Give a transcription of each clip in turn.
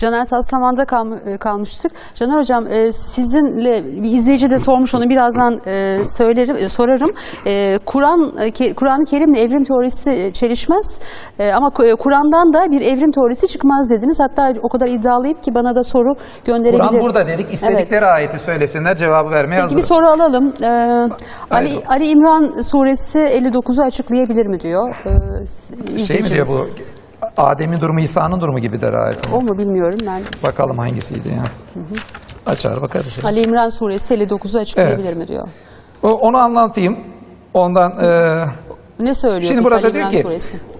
Caner Taslaman'da kalm- e, kalmıştık. Caner Hocam e, sizinle bir izleyici de sormuş onu birazdan e, söylerim e, sorarım. E, Kur'an e, Kur'an-ı Kerim'le evrim teorisi e, çelişmez. E, ama e, Kur'an'dan da bir evrim teorisi çıkmaz dediniz. Hatta o kadar iddialıyım ki bana da soru gönderebilir. Kur'an burada dedik. İstedikleri ayeti söylesinler cevabı vermeye Peki hazır. bir soru alalım. Ee, Ali. Ali İmran suresi 59'u açıklayabilir mi diyor. S- Şey mi diyor bu? Adem'in durumu İsa'nın durumu gibidir ayet. O mu bilmiyorum ben. Bakalım hangisiydi ya. Açar bakarız. Ali İmran suresi 59'u açıklayabilir Evet. mi diyor. O- Onu anlatayım. Ondan e, Ne söylüyor şimdi burada Ali diyor ki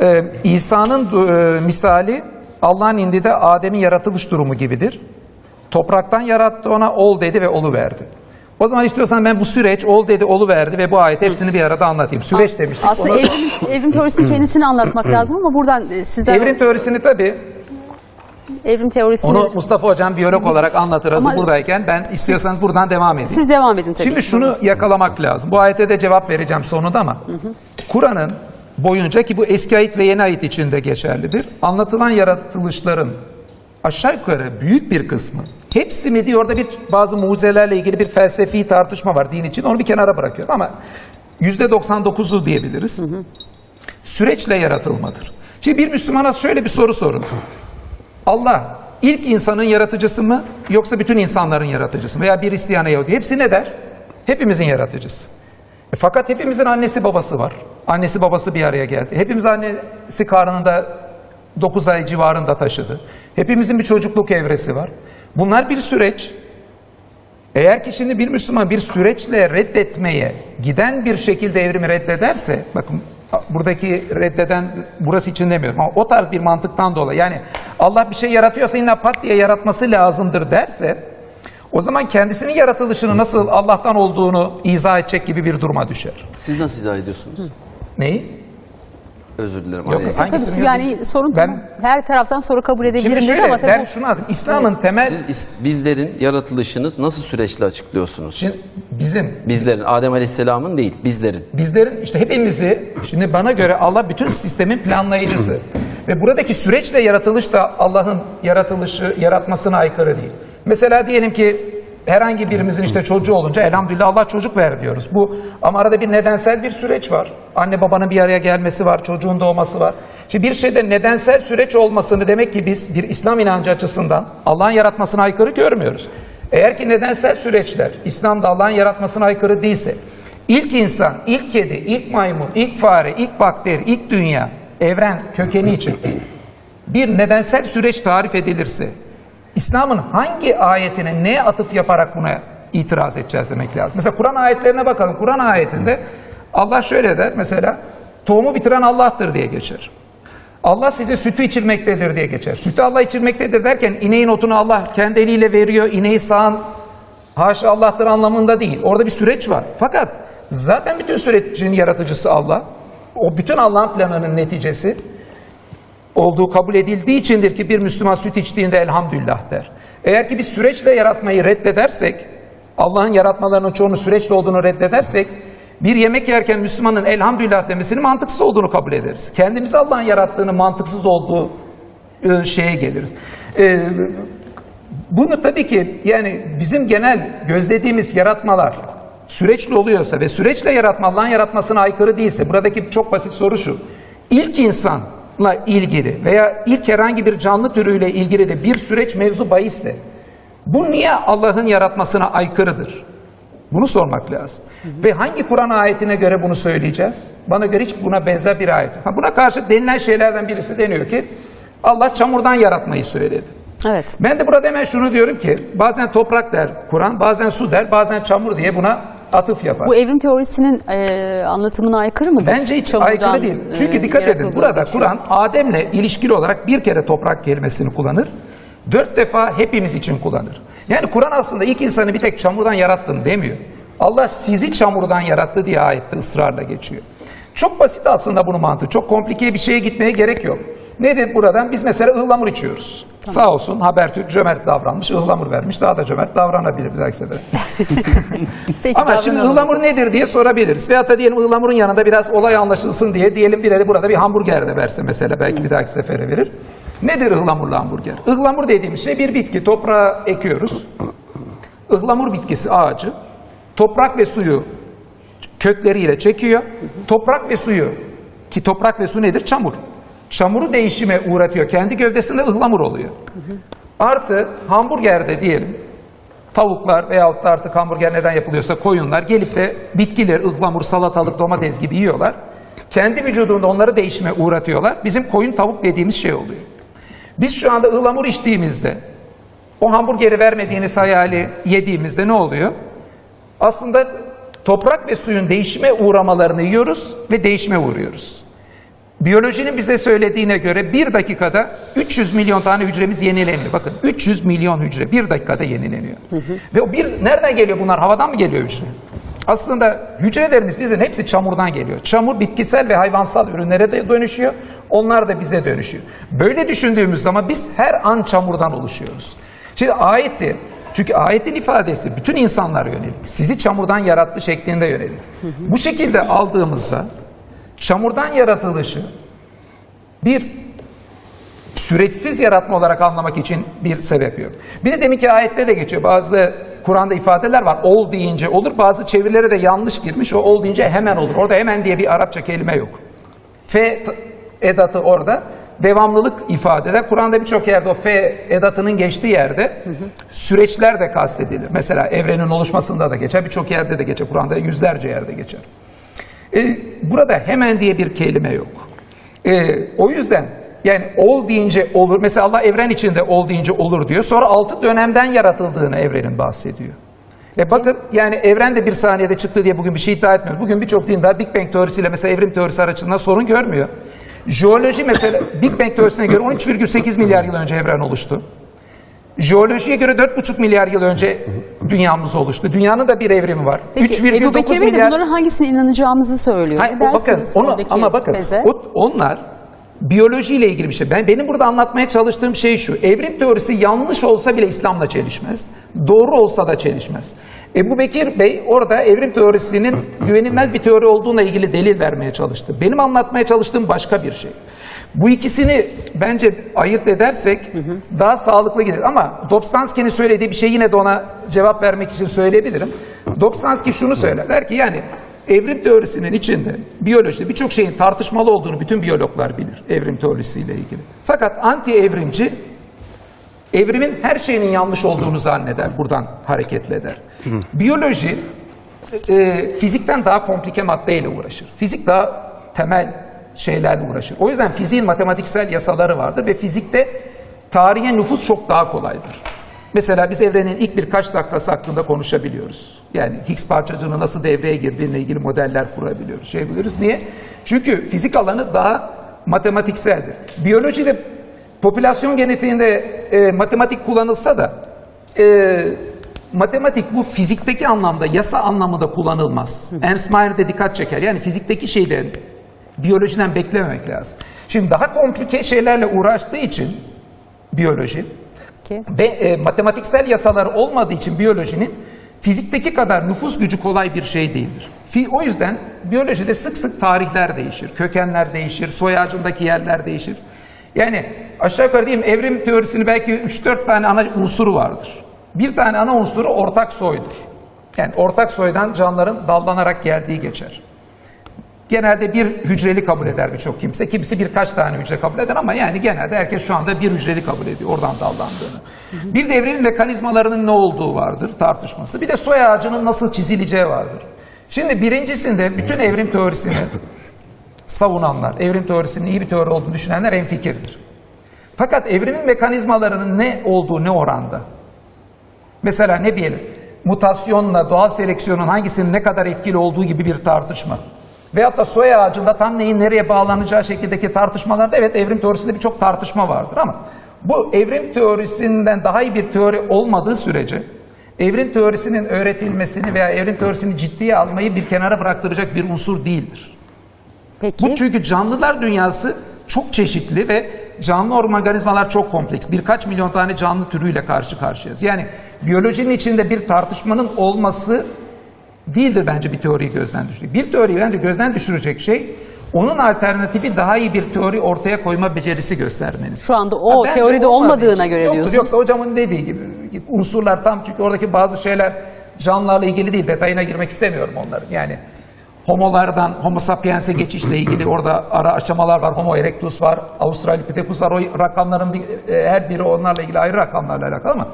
e, İsa'nın e, misali Allah'ın indide Adem'in yaratılış durumu gibidir. Topraktan yarattı ona ol dedi ve olu verdi. O zaman istiyorsan ben bu süreç ol dedi olu verdi ve bu ayet hepsini bir arada anlatayım. Süreç demiştik. Aslında Onu- evrim, evrim teorisinin kendisini anlatmak lazım ama buradan e, sizden Evrim teorisini tabii evrim teorisini onu Mustafa Hocam biyolog olarak anlatır hazır buradayken ben istiyorsanız buradan devam edeyim. siz devam edin tabii. Şimdi şunu yakalamak lazım. Bu ayete de cevap vereceğim sonunda ama Kur'an'ın boyunca ki bu eski ayet ve yeni ayet içinde geçerlidir. Anlatılan yaratılışların aşağı yukarı büyük bir kısmı hepsi mi diye orada bir bazı mucizelerle ilgili bir felsefi tartışma var din için. Onu bir kenara bırakıyorum ama yüzde 99'u diyebiliriz. Süreçle yaratılmadır. Şimdi bir Müslümana şöyle bir soru sorun. Allah ilk insanın yaratıcısı mı yoksa bütün insanların yaratıcısı mı? Veya bir Hristiyan Yahudi hepsi ne der? Hepimizin yaratıcısı. E fakat hepimizin annesi babası var. Annesi babası bir araya geldi. Hepimiz annesi karnında 9 ay civarında taşıdı. Hepimizin bir çocukluk evresi var. Bunlar bir süreç. Eğer ki şimdi bir Müslüman bir süreçle reddetmeye giden bir şekilde evrimi reddederse, bakın buradaki reddeden burası için demiyorum ama o tarz bir mantıktan dolayı yani Allah bir şey yaratıyorsa illa pat diye yaratması lazımdır derse o zaman kendisinin yaratılışını nasıl Allah'tan olduğunu izah edecek gibi bir duruma düşer. Siz nasıl izah ediyorsunuz? Neyi? Özür dilerim. Yok, Tabii yani gördünüz? sorun Ben- her taraftan soru kabul edebilirim Şimdi dedi şöyle ama tabii ben şunu anladım. İslam'ın temel Siz bizlerin yaratılışınız nasıl süreçle açıklıyorsunuz? şimdi bizim Bizlerin, Adem Aleyhisselam'ın değil, bizlerin. Bizlerin işte hepimizi şimdi bana göre Allah bütün sistemin planlayıcısı. Ve buradaki süreçle yaratılış da Allah'ın yaratılışı, yaratmasına aykırı değil. Mesela diyelim ki herhangi birimizin işte çocuğu olunca elhamdülillah Allah çocuk ver diyoruz. Bu ama arada bir nedensel bir süreç var. Anne babanın bir araya gelmesi var, çocuğun doğması var. Şimdi bir şeyde nedensel süreç olmasını demek ki biz bir İslam inancı açısından Allah'ın yaratmasına aykırı görmüyoruz. Eğer ki nedensel süreçler İslam'da Allah'ın yaratmasına aykırı değilse İlk insan, ilk kedi, ilk maymun, ilk fare, ilk bakteri, ilk dünya, evren kökeni için bir nedensel süreç tarif edilirse İslam'ın hangi ayetine neye atıf yaparak buna itiraz edeceğiz demek lazım. Mesela Kur'an ayetlerine bakalım. Kur'an ayetinde Allah şöyle der mesela tohumu bitiren Allah'tır diye geçer. Allah size sütü içirmektedir diye geçer. Sütü Allah içirmektedir derken ineğin otunu Allah kendi eliyle veriyor. İneği sağan haşa Allah'tır anlamında değil. Orada bir süreç var. Fakat zaten bütün sürecin yaratıcısı Allah. O bütün Allah'ın planının neticesi olduğu kabul edildiği içindir ki bir Müslüman süt içtiğinde elhamdülillah der. Eğer ki bir süreçle yaratmayı reddedersek, Allah'ın yaratmalarının çoğunu süreçle olduğunu reddedersek, bir yemek yerken Müslümanın elhamdülillah demesinin mantıksız olduğunu kabul ederiz. Kendimizi Allah'ın yarattığını mantıksız olduğu e, şeye geliriz. E, bunu tabii ki yani bizim genel gözlediğimiz yaratmalar süreçli oluyorsa ve süreçle yaratma Allah'ın yaratmasına aykırı değilse buradaki çok basit soru şu. İlk insanla ilgili veya ilk herhangi bir canlı türüyle ilgili de bir süreç mevzu bahisse bu niye Allah'ın yaratmasına aykırıdır? Bunu sormak lazım. Ve hangi Kur'an ayetine göre bunu söyleyeceğiz? Bana göre hiç buna benzer bir ayet. Ha, buna karşı denilen şeylerden birisi deniyor ki Allah çamurdan yaratmayı söyledi. Evet. Ben de burada hemen şunu diyorum ki bazen toprak der Kur'an, bazen su der, bazen çamur diye buna atıf yapar. Bu evrim teorisinin e, anlatımına aykırı mıdır? Bence hiç Çamurdan, aykırı değil. Çünkü e, dikkat edin burada. Kur'an Adem'le ilişkili olarak bir kere toprak kelimesini kullanır. Dört defa hepimiz için kullanır. Yani Kur'an aslında ilk insanı bir tek çamurdan yarattım demiyor. Allah sizi çamurdan yarattı diye ayette ısrarla geçiyor. Çok basit aslında bunun mantığı. Çok komplike bir şeye gitmeye gerek yok. Nedir buradan? Biz mesela ıhlamur içiyoruz. Sağ olsun Habertürk cömert davranmış, ıhlamur vermiş. Daha da cömert davranabilir bir dahaki sefere. Peki, Ama şimdi ıhlamur nedir diye sorabiliriz. Veyahut da diyelim ıhlamurun yanında biraz olay anlaşılsın diye diyelim bir de burada bir hamburger de verse mesela belki bir dahaki sefere verir. Nedir ıhlamurlu hamburger? Ihlamur dediğimiz şey bir bitki. Toprağa ekiyoruz. Ihlamur bitkisi ağacı toprak ve suyu kökleriyle çekiyor. Toprak ve suyu ki toprak ve su nedir? Çamur. Çamuru değişime uğratıyor. Kendi gövdesinde ıhlamur oluyor. Artı hamburgerde diyelim tavuklar veyahut da artık hamburger neden yapılıyorsa koyunlar gelip de bitkiler, ıhlamur, salatalık, domates gibi yiyorlar. Kendi vücudunda onları değişime uğratıyorlar. Bizim koyun tavuk dediğimiz şey oluyor. Biz şu anda ıhlamur içtiğimizde o hamburgeri vermediğiniz hayali yediğimizde ne oluyor? Aslında toprak ve suyun değişime uğramalarını yiyoruz ve değişime uğruyoruz. Biyolojinin bize söylediğine göre bir dakikada 300 milyon tane hücremiz yenileniyor. Bakın 300 milyon hücre bir dakikada yenileniyor. Ve o bir nereden geliyor bunlar? Havadan mı geliyor hücre? Aslında hücrelerimiz bizim hepsi çamurdan geliyor. Çamur bitkisel ve hayvansal ürünlere de dönüşüyor. Onlar da bize dönüşüyor. Böyle düşündüğümüz zaman biz her an çamurdan oluşuyoruz. Şimdi ayeti çünkü ayetin ifadesi bütün insanlara yönelik. Sizi çamurdan yarattı şeklinde yönelik. Bu şekilde aldığımızda çamurdan yaratılışı bir süreçsiz yaratma olarak anlamak için bir sebep yok. Bir de deminki ayette de geçiyor. Bazı Kur'an'da ifadeler var. Ol deyince olur. Bazı çevirilere de yanlış girmiş. O ol deyince hemen olur. Orada hemen diye bir Arapça kelime yok. Fe edatı orada devamlılık ifade eder. Kur'an'da birçok yerde o fe edatının geçtiği yerde süreçler de kastedilir. Mesela evrenin oluşmasında da geçer. Birçok yerde de geçer. Kur'an'da yüzlerce yerde geçer. E, burada hemen diye bir kelime yok. E, o yüzden yani ol deyince olur. Mesela Allah evren içinde ol deyince olur diyor. Sonra altı dönemden yaratıldığını evrenin bahsediyor. E bakın yani evren de bir saniyede çıktı diye bugün bir şey iddia etmiyoruz. Bugün birçok dindar Big Bang teorisiyle mesela evrim teorisi aracılığında sorun görmüyor. Jeoloji mesela Big Bang teorisine göre 13,8 milyar yıl önce evren oluştu. Jeolojiye göre 4,5 milyar yıl önce dünyamız oluştu. Dünyanın da bir evrimi var. Peki Ebu Bekir 3,9 Bey de milyar bunların hangisine inanacağımızı söylüyor. Hayır, Ne bakın onu ama bakın teze? o, onlar biyolojiyle ilgili bir şey. Ben benim burada anlatmaya çalıştığım şey şu. Evrim teorisi yanlış olsa bile İslam'la çelişmez. Doğru olsa da çelişmez. Ebu Bekir Bey orada evrim teorisinin güvenilmez bir teori olduğuna ilgili delil vermeye çalıştı. Benim anlatmaya çalıştığım başka bir şey. Bu ikisini bence ayırt edersek daha sağlıklı gider. Ama Dobzhansky'nin söylediği bir şey yine de ona cevap vermek için söyleyebilirim. Dobzhansky şunu söyler. Der ki yani evrim teorisinin içinde biyolojide birçok şeyin tartışmalı olduğunu bütün biyologlar bilir evrim teorisiyle ilgili. Fakat anti evrimci evrimin her şeyinin yanlış olduğunu zanneder. Buradan hareketle eder. Biyoloji e, fizikten daha komplike maddeyle uğraşır. Fizik daha temel şeylerle uğraşır. O yüzden fiziğin matematiksel yasaları vardır ve fizikte tarihe nüfus çok daha kolaydır. Mesela biz evrenin ilk birkaç dakikası hakkında konuşabiliyoruz. Yani Higgs parçacığının nasıl devreye girdiğine ilgili modeller kurabiliyoruz, şey biliyoruz. Niye? Çünkü fizik alanı daha matematikseldir. Biyolojide popülasyon genetiğinde e, matematik kullanılsa da e, matematik bu fizikteki anlamda, yasa anlamında kullanılmaz. Ernst Mayr de dikkat çeker. Yani fizikteki şeylerin biyolojiden beklememek lazım. Şimdi daha komplike şeylerle uğraştığı için biyoloji Peki. ve e, matematiksel yasalar olmadığı için biyolojinin fizikteki kadar nüfus gücü kolay bir şey değildir. O yüzden biyolojide sık sık tarihler değişir, kökenler değişir, soy ağacındaki yerler değişir. Yani aşağı yukarı diyeyim evrim teorisinin belki 3-4 tane ana unsuru vardır. Bir tane ana unsuru ortak soydur. Yani ortak soydan canlıların dallanarak geldiği geçer. Genelde bir hücreli kabul eder birçok kimse. Kimisi birkaç tane hücre kabul eder ama yani genelde herkes şu anda bir hücreli kabul ediyor oradan dallandığını. Bir de evrenin mekanizmalarının ne olduğu vardır tartışması. Bir de soy ağacının nasıl çizileceği vardır. Şimdi birincisinde bütün evrim teorisini savunanlar, evrim teorisinin iyi bir teori olduğunu düşünenler en fikirdir. Fakat evrimin mekanizmalarının ne olduğu ne oranda? Mesela ne diyelim? Mutasyonla doğal seleksiyonun hangisinin ne kadar etkili olduğu gibi bir tartışma. Veyahut da soy ağacında tam neyin nereye bağlanacağı şekildeki tartışmalarda evet evrim teorisinde birçok tartışma vardır ama bu evrim teorisinden daha iyi bir teori olmadığı sürece evrim teorisinin öğretilmesini veya evrim teorisini ciddiye almayı bir kenara bıraktıracak bir unsur değildir. Peki. Bu çünkü canlılar dünyası çok çeşitli ve canlı organizmalar çok kompleks. Birkaç milyon tane canlı türüyle karşı karşıyayız. Yani biyolojinin içinde bir tartışmanın olması değildir bence bir teoriyi gözden düşürecek. Bir teoriyi bence gözden düşürecek şey Onun alternatifi daha iyi bir teori ortaya koyma becerisi göstermeniz. Şu anda o bence teoride olmadığı olmadığına için. göre yoktur, diyorsunuz. Yoksa hocamın dediği gibi unsurlar tam çünkü oradaki bazı şeyler canlılarla ilgili değil. Detayına girmek istemiyorum onların. Yani homolardan homo sapiens'e geçişle ilgili orada ara aşamalar var. Homo erectus var, Australopithecus var. O rakamların bir, e, her biri onlarla ilgili ayrı rakamlarla alakalı ama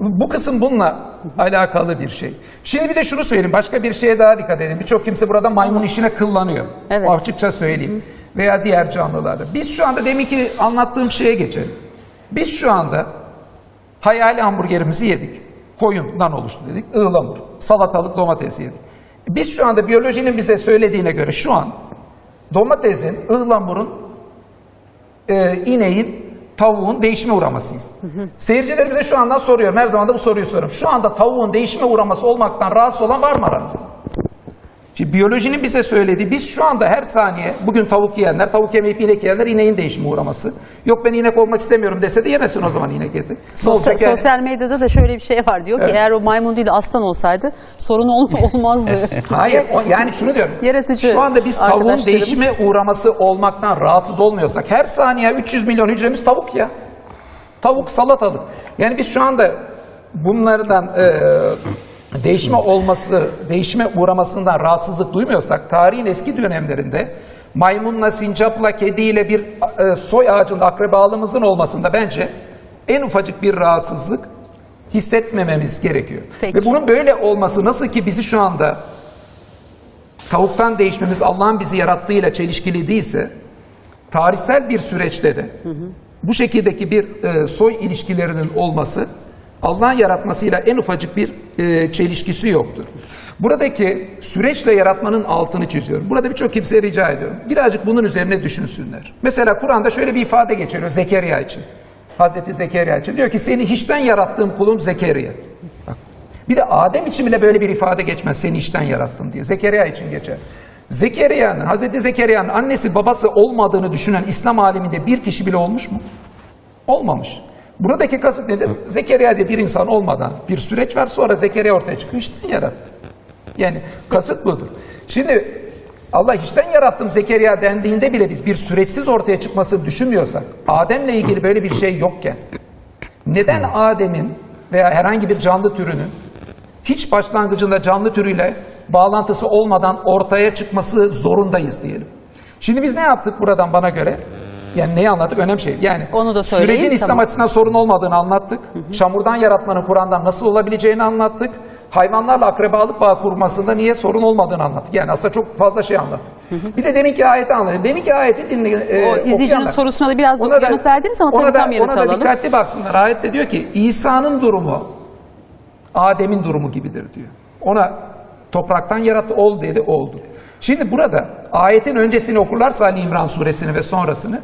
bu kısım bununla alakalı bir şey. Şimdi bir de şunu söyleyeyim. Başka bir şeye daha dikkat edin. Birçok kimse burada maymun işine kıllanıyor. Evet. Açıkça söyleyeyim. Veya diğer canlılarda. Biz şu anda demin ki anlattığım şeye geçelim. Biz şu anda hayali hamburgerimizi yedik. Koyundan oluştu dedik. Ihlamur, salatalık, domates yedik. Biz şu anda biyolojinin bize söylediğine göre şu an domatesin, ıhlamurun, e, ineğin, tavuğun değişime uğramasıyız. Seyircilerimize şu andan soruyorum. Her zaman da bu soruyu soruyorum. Şu anda tavuğun değişime uğraması olmaktan rahatsız olan var mı aranızda? Şimdi biyolojinin bize söylediği biz şu anda her saniye bugün tavuk yiyenler, tavuk yemeyip inek yiyenler ineğin değişime uğraması. Yok ben inek olmak istemiyorum dese de yemesin o zaman inek eti. Sosyal, yani? sosyal medyada da şöyle bir şey var diyor ki Evet. eğer o maymun değil de aslan olsaydı sorun ol- olmazdı. Hayır o, yani şunu diyorum. Yaratıcı Şu anda biz tavuğun değişime uğraması olmaktan rahatsız olmuyorsak her saniye 300 milyon hücremiz tavuk ya. Tavuk salatalık. Yani biz şu anda bunlardan e, değişme olması, değişime uğramasından rahatsızlık duymuyorsak tarihin eski dönemlerinde maymunla, sincapla, kediyle bir e, soy ağacında akrabalığımızın olmasında bence en ufacık bir rahatsızlık hissetmememiz gerekiyor. Peki. Ve bunun böyle olması nasıl ki bizi şu anda tavuktan değişmemiz Allah'ın bizi yarattığıyla çelişkili değilse tarihsel bir süreçte de bu şekildeki bir e, soy ilişkilerinin olması Allah'ın yaratmasıyla en ufacık bir e, çelişkisi yoktur. Buradaki süreçle yaratmanın altını çiziyorum. Burada birçok kimseye rica ediyorum. Birazcık bunun üzerine düşünsünler. Mesela Kur'an'da şöyle bir ifade geçiyor Zekeriya için. Hazreti Zekeriya için. Diyor ki seni hiçten yarattığım kulum Zekeriya. Bak, bir de Adem için bile böyle bir ifade geçmez. Seni işten yarattım diye. Zekeriya için geçer. Zekeriya'nın, Hazreti Zekeriya'nın annesi babası olmadığını düşünen İslam aleminde bir kişi bile olmuş mu? Olmamış. Buradaki kasıt nedir? Zekeriya diye bir insan olmadan bir süreç var sonra Zekeriya ortaya çıkıyor. İşten yarattı. Yani kasıt budur. Şimdi Allah işten yarattım Zekeriya dendiğinde bile biz bir süreçsiz ortaya çıkmasını düşünmüyorsak, Adem'le ilgili böyle bir şey yokken, neden Adem'in veya herhangi bir canlı türünün hiç başlangıcında canlı türüyle bağlantısı olmadan ortaya çıkması zorundayız diyelim. Şimdi biz ne yaptık buradan bana göre? Yani neyi anlattık? Önemli şey. Yani Onu da sürecin İslam tamam. açısından sorun olmadığını anlattık. Çamurdan yaratmanın Kur'an'dan nasıl olabileceğini anlattık. Hayvanlarla akrabalık bağı kurmasında niye sorun olmadığını anlattık. Yani aslında çok fazla şey anlattık. Bir de deminki ayeti anladım. Deminki ayeti dinle, e, O izleyicinin okuyanlar. sorusuna da biraz Ona yanıt verdiniz ama ona da, tam yanıt Ona da alalım. dikkatli baksınlar. Ayette diyor ki İsa'nın durumu Adem'in durumu gibidir diyor. Ona topraktan yarattı ol dedi oldu. Şimdi burada ayetin öncesini okurlarsa Ali İmran suresini ve sonrasını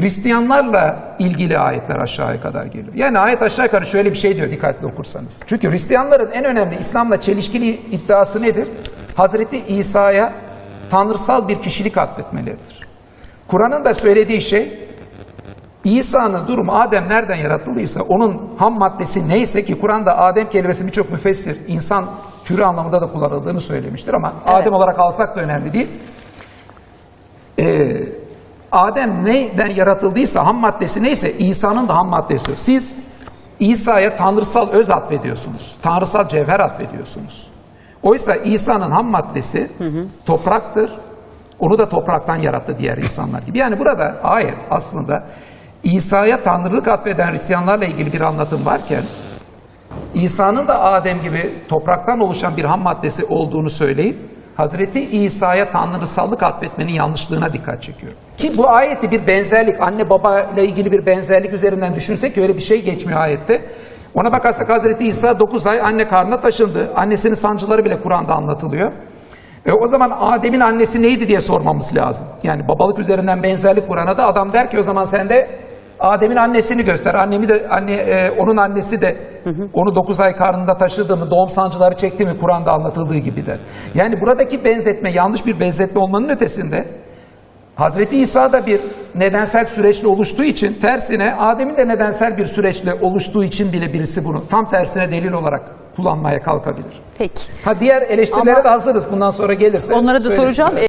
Hristiyanlarla ilgili ayetler aşağıya kadar geliyor. Yani ayet aşağı yukarı şöyle bir şey diyor dikkatli okursanız. Çünkü Hristiyanların en önemli İslam'la çelişkili iddiası nedir? Hazreti İsa'ya tanrısal bir kişilik atfetmeleridir. Kur'an'ın da söylediği şey İsa'nın durumu Adem nereden yaratıldıysa onun ham maddesi neyse ki Kur'an'da Adem kelimesi birçok müfessir insan türü anlamında da kullanıldığını söylemiştir ama Evet. Adem olarak alsak da önemli değil. Ee, Adem neyden yaratıldıysa ham maddesi neyse İsa'nın da ham maddesi. Siz İsa'ya tanrısal öz atfediyorsunuz. Tanrısal cevher atfediyorsunuz. Oysa İsa'nın ham maddesi topraktır. Onu da topraktan yarattı diğer insanlar gibi. Yani burada ayet aslında İsa'ya tanrılık atfeden Hristiyanlarla ilgili bir anlatım varken İsa'nın da Adem gibi topraktan oluşan bir ham maddesi olduğunu söyleyip Hazreti İsa'ya tanrısallık atfetmenin yanlışlığına dikkat çekiyor. Ki bu ayeti bir benzerlik, anne baba ile ilgili bir benzerlik üzerinden düşünsek öyle bir şey geçmiyor ayette. Ona bakarsak Hazreti İsa 9 ay anne karnına taşındı. Annesinin sancıları bile Kur'an'da anlatılıyor. E o zaman Adem'in annesi neydi diye sormamız lazım. Yani babalık üzerinden benzerlik Kur'an'a da adam der ki o zaman sen de Adem'in annesini göster. Annemi de anne e, onun annesi de onu 9 ay karnında taşıdı mı, doğum sancıları çekti mi Kur'an'da anlatıldığı gibi der. Yani buradaki benzetme yanlış bir benzetme olmanın ötesinde Hazreti İsa da bir nedensel süreçle oluştuğu için tersine Adem'in de nedensel bir süreçle oluştuğu için bile birisi bunu tam tersine delil olarak kullanmaya kalkabilir. Peki. Ha diğer eleştirilere Ama- de hazırız bundan sonra gelirse. Onlara da soracağım.